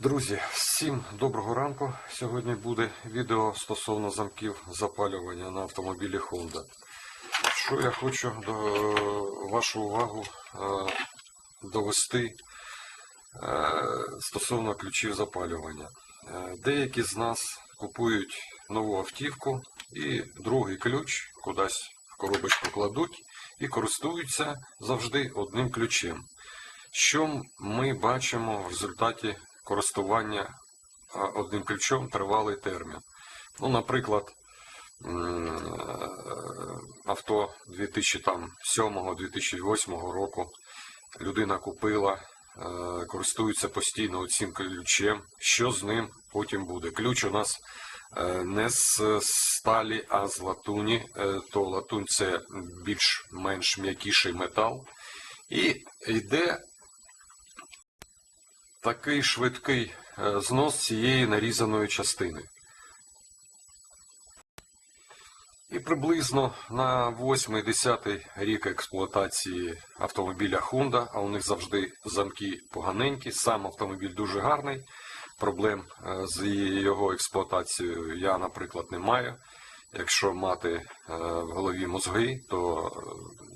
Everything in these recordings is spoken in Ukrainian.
Друзі, всім доброго ранку. Сьогодні буде відео стосовно замків запалювання на автомобілі Honda. Що я хочу до вашу увагу е, довести е, стосовно ключів запалювання. Е, Деякі з нас купують нову автівку і другий ключ кудись в коробочку кладуть і користуються завжди одним ключем. Що ми бачимо в результаті користування одним ключом тривалий термін? Ну, наприклад, авто 2007-2008 року людина купила, е, користується постійно цим ключем. Що з ним потім буде? Ключ у нас е, не з сталі, а з латуні. Е, То латунь це більш-менш м'якіший метал. І йде такий швидкий е, знос цієї нарізаної частини. І приблизно на 8-10 рік експлуатації автомобіля Honda, а у них завжди замки поганенькі, сам автомобіль дуже гарний. Проблем е, з його експлуатацією я, наприклад, не маю. Якщо мати е, в голові мозги, то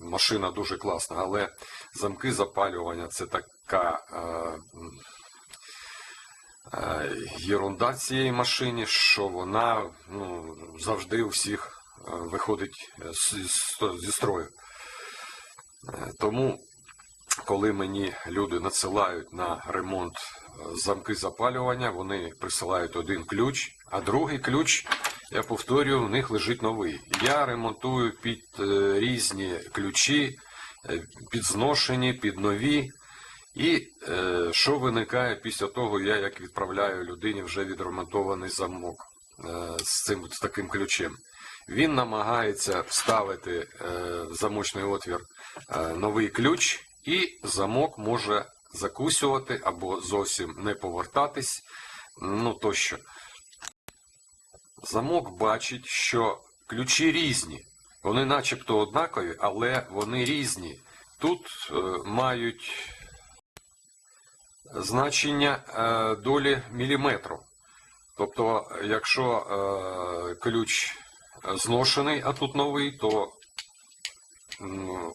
машина дуже класна, але замки запалювання це така єрунда цієї машини, що вона ну, завжди у всіх е, виходить е, зі строю. Е, Тому, коли мені люди надсилають на ремонт замки запалювання, вони присилають один ключ, а другий ключ, я повторюю, в них лежить новий. Я ремонтую під різні ключі, під зношені, під нові. І е, що виникає після того, я як відправляю людині вже відремонтований замок е, з цим з таким ключем. Він намагається вставити е, в замочний отвір е, новий ключ, і замок може закусювати або зовсім не повертатись. Ну тощо. Замок бачить, що ключі різні. Вони начебто однакові, але вони різні. Тут е, мають значення е, долі міліметру. Тобто, якщо е, ключ зношений, а тут новий, то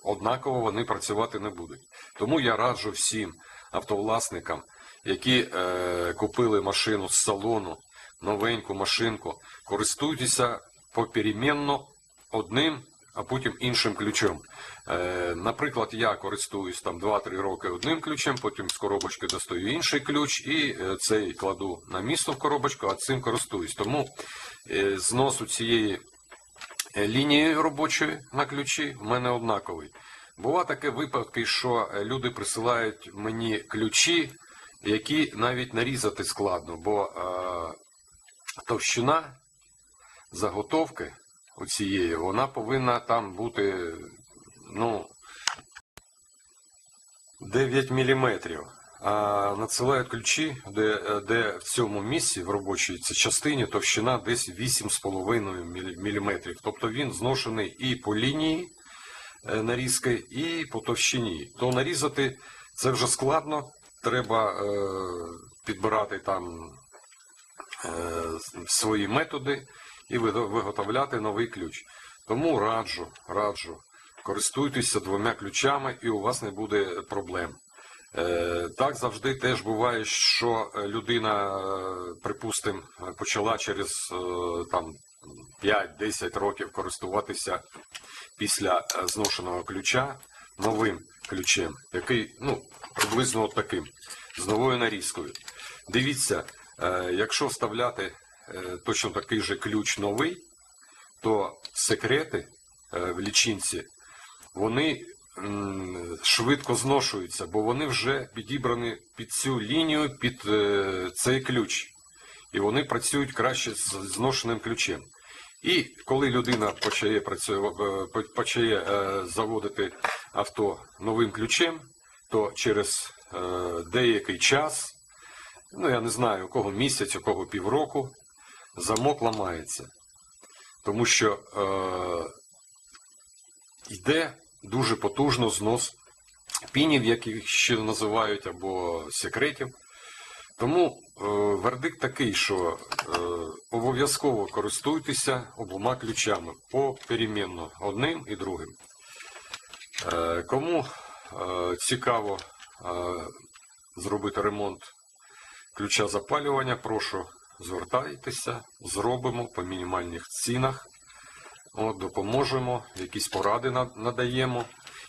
однаково вони працювати не будуть. Тому я раджу всім автовласникам, які е, купили машину з салону, новеньку машинку, користуйтеся попеременно одним, а потім іншим ключом. Е, наприклад, я користуюсь там 2-3 роки одним ключем, потім з коробочки достаю інший ключ і е, цей кладу на місто в коробочку, а цим користуюсь. Тому е, зносу цієї лінії робочої на ключі в мене однаковий. Бува таке випадки, що люди присилають мені ключі, які навіть нарізати складно, бо е, товщина заготовки у цієї, вона повинна там бути ну, 9 міліметрів. А надсилають ключі, де, де в цьому місці, в робочій частині, товщина десь 8,5 міліметрів. Тобто він зношений і по лінії е, нарізки, і по товщині. То нарізати це вже складно. Треба е, підбирати там е, свої методи і виготовляти новий ключ. Тому раджу, раджу, користуйтеся двома ключами і у вас не буде проблем. Е, Так завжди теж буває, що людина, е, припустимо, почала через е, там 5-10 років користуватися після зношеного ключа новим ключем, який ну, приблизно от таким, з новою нарізкою. Дивіться, якщо вставляти точно такий же ключ новий, то секрети е, в лічинці, вони швидко зношуються, бо вони вже підібрані під цю лінію, під е, цей ключ. І вони працюють краще з зношеним ключем. І коли людина почає, працювати, почає е, заводити авто новим ключем, то через е, деякий час, ну я не знаю, у кого місяць, у кого півроку, замок ламається. Тому що е, йде дуже потужно знос пінів, яких ще називають, або секретів. Тому е, вердикт такий, що е, обов'язково користуйтеся обома ключами поперемінно одним і другим. Е, кому е, цікаво е, зробити ремонт ключа запалювання, прошу звертайтеся, зробимо по мінімальних цінах. От, допоможемо, якісь поради надаємо.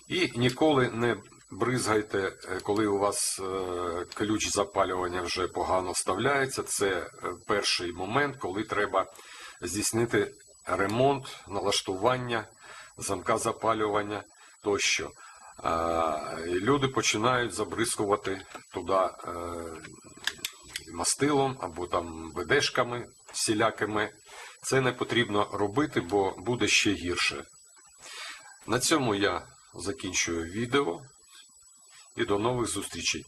І ніколи не бризгайте, е, коли у вас е, ключ запалювання вже погано вставляється. Це е, перший момент, коли треба здійснити ремонт, налаштування замка запалювання тощо. Люди починають забризкувати туди мастилом або там ведешками всілякими. Це не потрібно робити, бо буде ще гірше. На цьому я закінчую відео і до нових зустрічей.